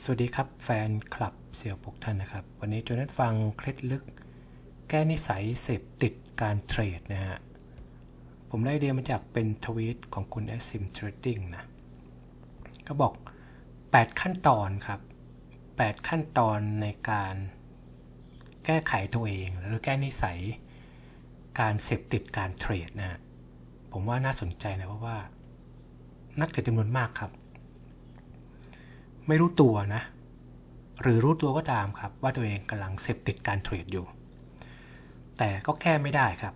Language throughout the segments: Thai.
สวัสดีครับแฟนคลับเสี่ยวปกท่านนะครับ วันนี้จะนัดฟังเคล็ดลึก แก้นิสัยเสพติดการเทรดนะฮะ ผมได้ไอเดียมาจากเป็นทวีตของคุณ a s i m Trading นะก็บอก 8 ขั้นตอนครับ 8 ขั้นตอนในการแก้ไขตัวเอง หรือแก้นิสัยการเสพติดการเทรดนะฮะผมว่าน่าสนใจนะเพราะว่า นักเทรดจำนวนมากครับ ไม่รู้ตัวนะ หรือรู้ตัวก็ตามครับ ว่าตัวเองกำลังเสพติดการเทรดอยู่ แต่ก็แก้ไม่ได้ครับ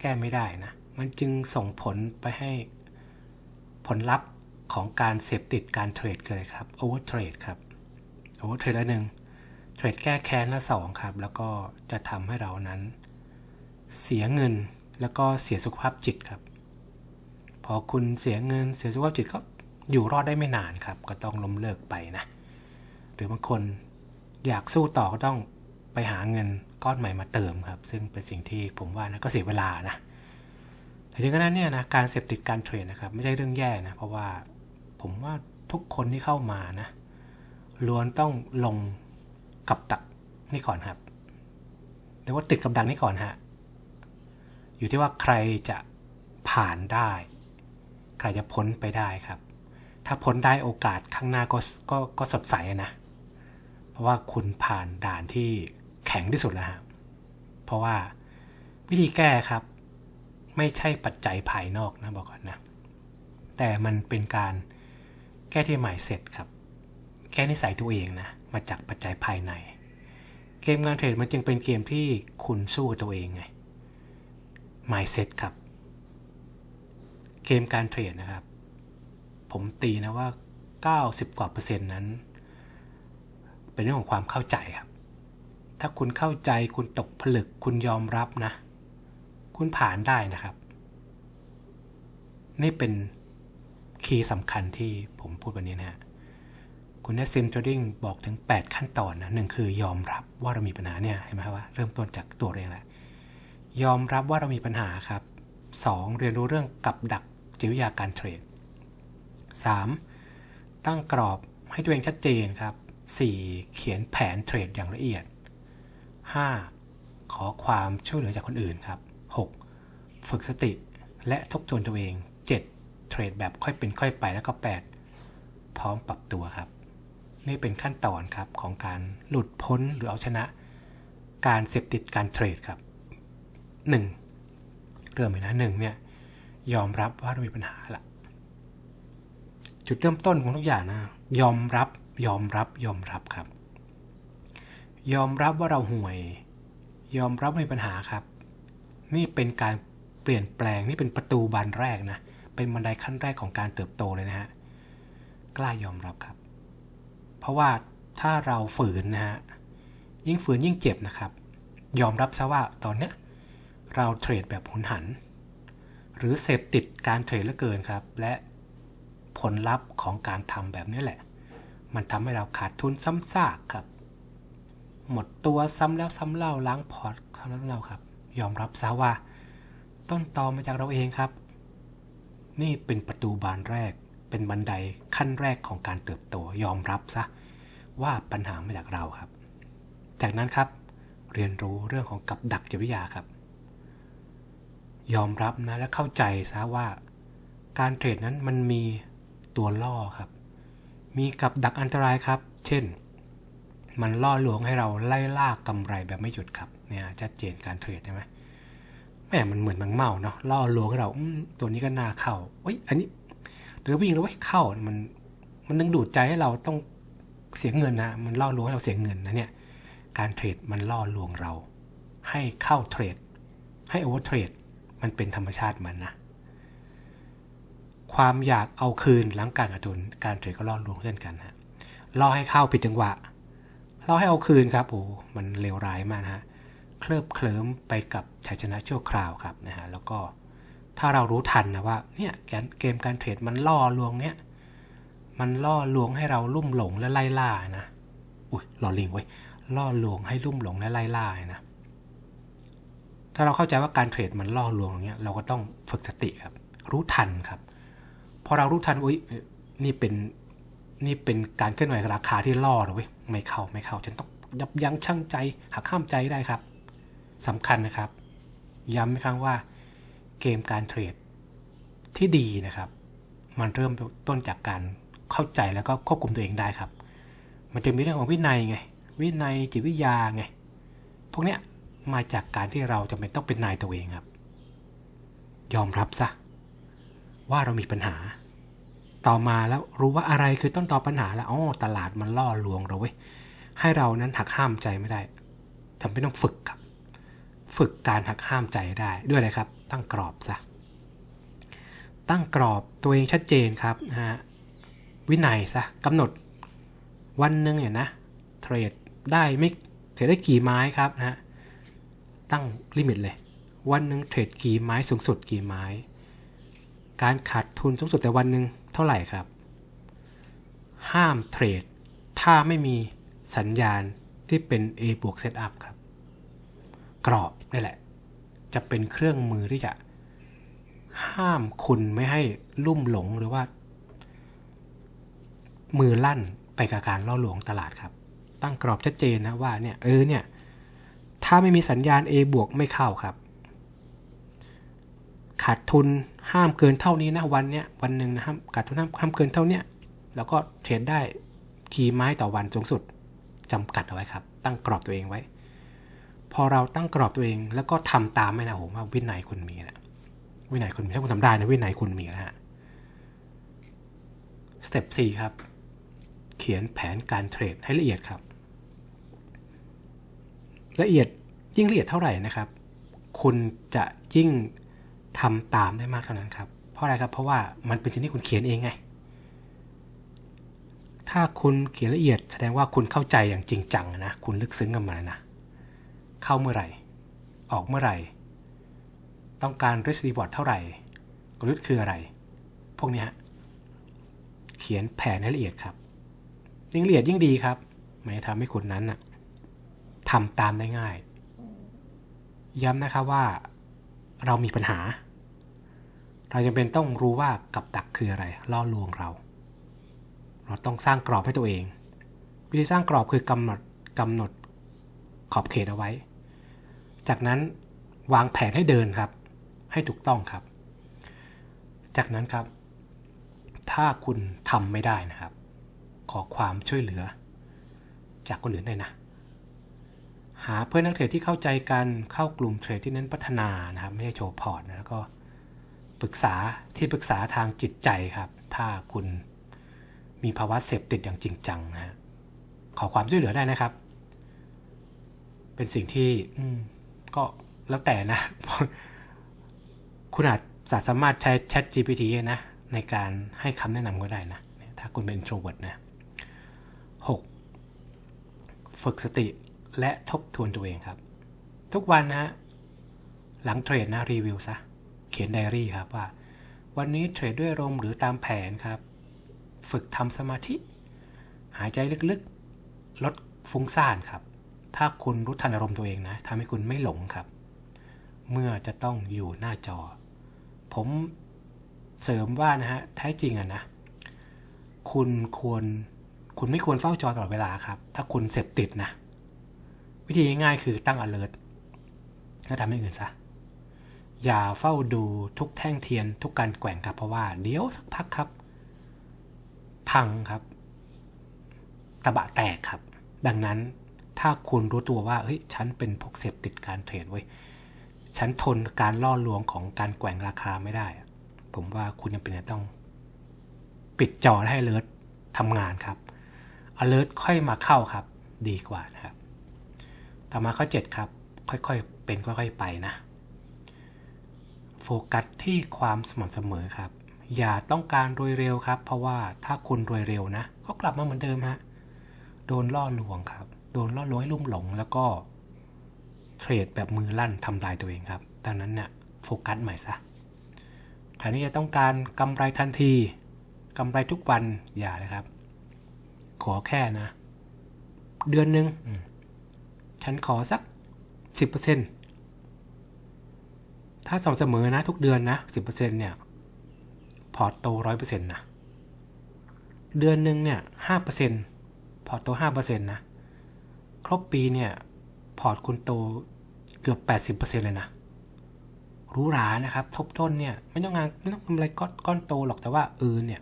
แก้ไม่ได้นะ มันจึงส่งผลไปให้ผลลัพธ์ของการเสพติดการเทรดเกิดอะไรครับโอเวอร์เทรดครับโอเวอร์เทรดละหนึ่งเทรดแก้แค้นละสองครับ แล้วก็จะทำให้เรานั้น เสียเงินแล้วก็เสียสุขภาพจิตครับ พอคุณเสียเงินเสียสุขภาพจิตก็ อยู่รอดได้ไม่นานครับ ก็ต้องล้มเลิกไปนะ หรือบางคนอยากสู้ต่อก็ต้องไปหาเงินก้อนใหม่มาเติมครับ ซึ่งเป็นสิ่งที่ผมว่านะก็เสียเวลานะแต่ถึงขนาดนี้นะการเสพติดการเทรดนะครับ ไม่ใช่เรื่องแย่นะ เพราะว่าผมว่าทุกคนที่เข้ามานะล้วนต้องลงกับดักนี่ก่อนครับแต่ว่าติดกับดักนี่ก่อนฮะอยู่ที่ว่าใครจะผ่านได้ ใครจะพ้นไปได้ครับ ถ้าพ้นได้โอกาสข้างหน้าก็ก็ก็สดใสนะ เพราะว่าคุณผ่านด่านที่แข็งที่สุดแล้วฮะเพราะว่าวิธีแก้ครับ ไม่ใช่ปัจจัยภายนอกนะบอกก่อนนะ แต่มันเป็นการแก้ที่หมายเสร็จครับ แก้นิสัยตัวเองนะ มาจากปัจจัยภายใน เกมการเทรดมันจึงเป็นเกมที่คุณสู้ตัวเองไง mindset ครับ เกมการเทรดนะครับ ผมตีนะว่า 90 กว่าเปอร์เซ็นต์นั้น เป็นเรื่องของความเข้าใจครับ ถ้าคุณเข้าใจคุณตกผลึกคุณยอมรับนะ คุณผ่านได้นะครับ นี่เป็นคีย์สำคัญที่ผมพูดวันนี้นะฮะคุณเนซิมทรดดิ้งบอกถึง 8 ขั้นตอนนะหนึ่งคือยอมรับว่าเรามีปัญหาเนี่ยเห็นไหมครับว่าเริ่มต้นจากตัวเราเองแหละยอมรับว่าเรามีปัญหาครับ 2. เรียนรู้เรื่องกับดักจิตวิทยาการเทรด 3. ตั้งกรอบให้ตัวเองชัดเจนครับ 4. เขียนแผนเทรดอย่างละเอียด 5. ขอความช่วยเหลือจากคนอื่นครับ 6. ฝึกสติและทบทวนตัวเอง 7. เทรดแบบค่อยเป็นค่อยไปแล้วก็ 8. พร้อมปรับตัวครับ นี่เป็นขั้นตอนครับของการหลุดพ้นหรือเอาชนะ การเสพติดการเทรดครับ 1. เริ่มเลยนะหนึ่งเนี่ยยอมรับว่าเรามีปัญหาละ จุดเริ่มต้นของทุกอย่างนะ ยอมรับยอมรับยอมรับครับ ยอมรับว่าเราห่วย ยอมรับว่ามีปัญหาครับ นี่เป็นการเปลี่ยนแปลงนี่เป็นประตูบานแรกนะ เป็นบันไดขั้นแรกของการเติบโตเลยนะฮะกล้ายอมรับครับ เพราะว่าถ้าเราฝืนนะฮะยิ่งฝืนยิ่งเจ็บนะครับ ยอมรับซะว่าตอนเนี้ยเราเทรดแบบหุนหัน หรือเสพติดการเทรดเหลือเกินครับ และ ผลลัพธ์ของการทำแบบนี้แหละ มันทำให้เราขาดทุนซ้ำซากครับ หมดตัวซ้ำแล้วซ้ำเล่าล้างพอร์ตซ้ำแล้วซ้ำเล่าครับ ยอมรับซะว่า ต้นตอมาจากเราเองครับ นี่เป็นประตูบานแรก เป็นบันไดขั้นแรกของการเติบโตยอมรับซะว่าปัญหามาจากเราครับ จากนั้นครับ เรียนรู้เรื่องของกับดักจิตวิทยาครับ ยอมรับนะและเข้าใจซะว่าการเทรดนั้นมันมี ตัวล่อครับ มีกับดักอันตรายครับ เช่น มันล่อลวงให้เราไล่ล่ากกำไรแบบไม่หยุดครับเนี่ยชัดเจนการเทรดใช่ไหมแม่มันเหมือนมังเมาเนาะล่อลวงให้เราตัวนี้ก็น่าเข้าเฮ้ยอันนี้หรือวิ่งแล้วไว้เข้ามันมันนึงดูดใจให้เราต้องเสียเงินนะมันล่อลวงให้เราเสียเงินนะเนี่ยการเทรดมันล่อลวงเรา ให้เข้าเทรดให้โอเวอร์เทรดมันเป็นธรรมชาติมันนะ ความอยากเอาคืนหลังการขาดทุน การเทรดก็ล่อลวงเช่นกันฮะล่อให้เข้าผิดจังหวะล่อให้เอาคืนครับโอ้มันเลวร้ายมากนะฮะเคลิบเคลิ้มไปกับชัยชนะชั่วคราวครับนะฮะแล้วก็ถ้าเรารู้ทันนะว่าเนี่ยเกมการเทรดมันล่อลวงเนี่ยมันล่อลวงให้เราลุ่มหลงและไล่ล่านะอุ้ยหล่อลิงไว้ล่อลวงให้ลุ่มหลงและไล่ล่านะถ้าเราเข้าใจว่าการเทรดมันล่อลวงอย่างเงี้ยเราก็ต้องฝึกสติครับ รู้ทันครับ พอเรารู้ทันอุ้ยนี่เป็นนี่เป็นการเคลื่อนไหวราคาที่ล่อเลยเว้ยไม่เข้าไม่เข้าฉันต้องยับยั้งชั่งใจหักห้ามใจได้ครับสำคัญนะครับ ย้ำอีกครั้งว่าเกมการเทรดที่ดีนะครับ มันเริ่มต้นจากการเข้าใจแล้วก็ควบคุมตัวเองได้ครับ มันจะมีเรื่องของวินัยไง วินัยจิตวิทยาไง พวกเนี้ยมาจากการที่เราจำเป็นต้องเป็นนายตัวเองครับ ยอมรับซะ ว่าเรามีปัญหา ต่อมาแล้วรู้ว่าอะไรคือต้นตอปัญหาแล้วอ๋อตลาดมันล่อลวงเราเว้ยให้เรานั้นหักห้ามใจไม่ได้จำเป็นต้องฝึกครับ ฝึกการหักห้ามใจได้ด้วยอะไรครับ ตั้งกรอบซะตั้งกรอบตัวเองชัดเจนครับนะฮะวินัยซะกำหนดวันหนึ่งเนี่ยนะเทรดได้ไม่เทรดได้กี่ไม้ครับนะฮะตั้งลิมิตเลย วันหนึ่งเทรดกี่ไม้สูงสุดกี่ไม้ การขาดทุนสูงสุดแต่วันหนึ่งเท่าไหร่ครับ ห้ามเทรด ถ้าไม่มีสัญญาณที่เป็น A บวกเซตอัพครับ กรอบนี่แหละ จะเป็นเครื่องมือที่จะห้ามคุณไม่ให้ลุ่มหลงหรือว่า มือลั่นไปกับการล่อลวงตลาดครับ ตั้งกรอบชัดเจนนะว่าเนี่ยเออเนี่ย ถ้าไม่มีสัญญาณ A บวกไม่เข้าครับ ขาดทุน ห้ามเกินเท่านี้นะวันเนี้ยวันหนึ่งนะห้ามขาดทุนห้ามห้ามเกินเท่าเนี้ยแล้วก็เทรดได้กี่ไม้ต่อวันสูงสุดจำกัดเอาไว้ครับ ตั้งกรอบตัวเองไว้ พอเราตั้งกรอบตัวเองแล้วก็ทำตามไม่นะผมว่าวินัยคุณมีนะวินัยคุณมีถ้าคุณทำได้นะวินัยคุณมีนะฮะสเต็ปสี่ครับ เขียนแผนการเทรดให้ละเอียดครับ ละเอียดยิ่งละเอียดเท่าไหร่นะครับ คุณจะยิ่ง ทำตามได้มากเท่านั้นครับ เพราะอะไรครับ เพราะว่ามันเป็นสิ่งที่คุณเขียนเองไง ถ้าคุณเขียนละเอียดแสดงว่าคุณเข้าใจอย่างจริงจังนะ คุณลึกซึ้งกับมันนะ เข้าเมื่อไหร่ ออกเมื่อไหร่ ต้องการ risk reward เท่าไหร่กลยุทธ์คืออะไร พวกนี้ฮะ เขียนแผนให้ละเอียดครับ ยิ่งละเอียดยิ่งดีครับ มันจะทำให้คุณนั้นนะทำตามได้ง่าย ย้ำนะครับว่าเรามีปัญหา เราจำเป็นต้องรู้ว่ากับดักคืออะไรล่อลวงเรา เราต้องสร้างกรอบให้ตัวเอง วิธีสร้างกรอบคือกำหนดกำหนดขอบเขตเอาไว้ จากนั้นวางแผนให้เดินครับ ให้ถูกต้องครับ จากนั้นครับ ถ้าคุณทำไม่ได้นะครับ ขอความช่วยเหลือ จากคนอื่นได้นะหาเพื่อนนักเทรดที่เข้าใจกันเข้ากลุ่มเทรดที่เน้นพัฒนานะครับ ไม่ใช่โชว์พอร์ตนะแล้วก็ ปรึกษาที่ปรึกษาทางจิตใจครับ ถ้าคุณมีภาวะเสพติดอย่างจริงจังนะขอความช่วยเหลือได้นะครับ เป็นสิ่งที่ก็แล้วแต่นะ คุณอาจสามารถใช้ Chat GPT นะ ในการให้คำแนะนำก็ได้นะ ถ้าคุณเป็น introvert นะ 6. ฝึกสติและทบทวนตัวเองครับ ทุกวันนะ หลังเทรดนะรีวิวซะ ขียนไดอารี่ครับว่า วันนี้เทรดด้วยอารมหรือตามแผนครับ ฝึกทำสมาธิ หายใจลึกๆ ลดฟุ้งซ่านครับ ถ้าคุณรู้ทันอารมณ์ตัวเองนะทำให้คุณไม่หลงครับ เมื่อจะต้องอยู่หน้าจอ ผมเสริมว่านะฮะแท้จริงอะนะคุณควรคุณไม่ควรเฝ้าจอตลอดเวลาครับ ถ้าคุณเสพติดนะ วิธีง่ายๆคือตั้ง alert แล้วทำให้อื่นซะ อย่าเฝ้าดูทุกแท่งเทียนทุกการแกว่งครับ เพราะว่าเดี๋ยวสักพักครับ พังครับ ตะบะแตกครับ ดังนั้นถ้าคุณรู้ตัวว่าเฮ้ยฉันเป็นพวกเสพติดการเทรดเว้ยฉันทนการล่อลวงของการแกว่งราคาไม่ได้ ผมว่าคุณยังเป็นต้อง ปิดจอให้ alert ทำงานครับ alert ค่อยมาเข้าครับ ดีกว่านะครับ ต่อมาข้อ 7 ครับ ค่อยๆ เป็นค่อยๆ ไปนะ โฟกัสที่ความสม่ำเสมอครับ อย่าต้องการรวยเร็วครับ เพราะว่าถ้าคุณรวยเร็วนะก็กลับมาเหมือนเดิมฮะโดนล่อลวงครับ โดนล่อลวงให้ลุ่มหลง แล้วก็เทรดแบบมือลั่นทำลายตัวเองครับดังนั้นเนี่ยโฟกัสใหม่ซะแทนที่จะต้องการกำไรทันทีกำไรทุกวันอย่าเลยครับ ขอแค่นะ เดือนหนึ่งฉันขอสักสิบเปอร์เซ็น ถ้าสม่ำเสมอนะทุกเดือนนะสิบเปอร์เซ็นเนี่ย พอร์ตโตร้อยเปอร์เซ็นต์นะ เดือนหนึ่งเนี่ยห้าเปอร์เซ็นพอร์ตโตห้าเปอร์เซ็นต์นะ ครบปีเนี่ย พอร์ตคุณโตเกือบแปดสิบเปอร์เซ็นต์เลยนะรู้หรานะครับ ทบต้นเนี่ย ไม่ต้องงานไม่ต้องทำอะไรก้อนก้อนโตหรอกแต่ว่าเออเนี่ย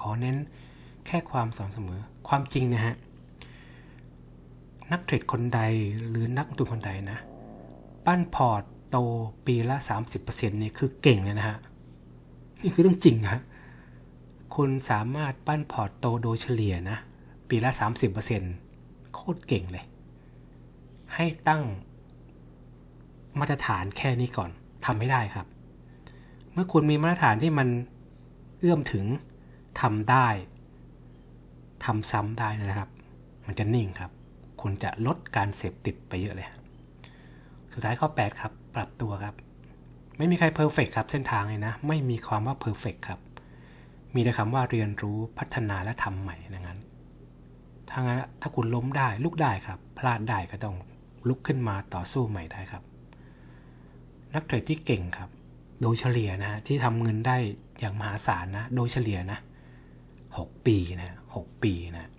ขอเน้นแค่ความสม่ำเสมอความจริงนะฮะนักเทรดคนใดหรือนักลงทุนคนใดนะ ปั้นพอร์ต โตปีละ 30%นี่คือเก่งเลยนะฮะ นี่คือเรื่องจริงฮะคุณสามารถปั้นพอร์ตโตโดยเฉลี่ยนะ ปีละ 30%โคตรเก่งเลย ให้ตั้งมาตรฐานแค่นี้ก่อนทำไม่ได้ครับ เมื่อคุณมีมาตรฐานที่มันเอื้อมถึงทำได้ทำซ้ำได้นะครับ มันจะนิ่งครับ คุณจะลดการเสพติดไปเยอะเลย สุดท้ายข้อ 8 ครับ ปรับตัวครับ ไม่มีใครเพอร์เฟกครับเส้นทางเลยนะ ไม่มีความว่าเพอร์เฟกครับ มีแต่คำว่าเรียนรู้พัฒนาและทำใหม่ดังนั้นถ้างั้นถ้าคุณล้มได้ลุกได้ครับ พลาดได้ก็ต้องลุกขึ้นมาต่อสู้ใหม่ได้ครับ นักเทรดที่เก่งครับ โดยเฉลี่ยนะที่ทำเงินได้อย่างมหาศาลนะ โดยเฉลี่ยนะ 6 ปีนะ6ปีนะ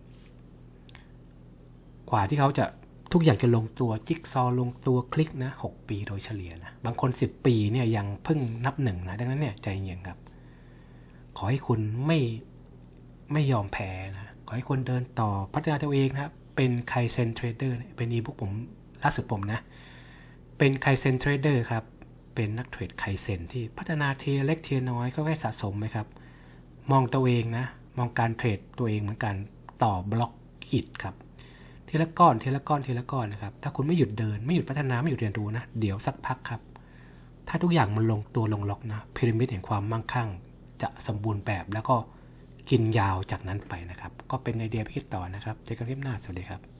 กว่าที่เขาจะ ทุกอย่างจะลงตัวจิ๊กซอลงตัวคลิกนะ 6 ปีโดยเฉลี่ยนะ บางคน 10 ปีเนี่ยยังเพิ่งนับหนึ่งนะ ดังนั้นเนี่ยใจเย็นครับ ขอให้คุณไม่ไม่ยอมแพ้นะ ขอให้คุณเดินต่อพัฒนาตัวเองนะเป็นไคเซนเทรดเดอร์เป็นอีบุ๊กผมล่าสุดผมนะ เป็นไคเซนเทรดเดอร์ครับ เป็นนักเทรดไคเซนที่พัฒนาเทียเล็กเทียน้อยก็แค่สะสมไหมครับ มองตัวเองนะ มองการเทรดตัวเองเหมือนกันต่อบล็อกอิดครับ ทีละก้อนทีละก้อนทีละก้อนนะครับ ถ้าคุณไม่หยุดเดินไม่หยุดพัฒนาไม่หยุดเรียนรู้นะ เดี๋ยวสักพักครับ ถ้าทุกอย่างมันลงตัวลงล็อกนะพีระมิดแห่งความมั่งคั่ง จะสมบูรณ์แบบแล้วก็กินยาวจากนั้นไปนะครับ ก็เป็นไอเดียพิคิดต่อนะครับ เจอกันคลิปหน้า สวัสดีครับ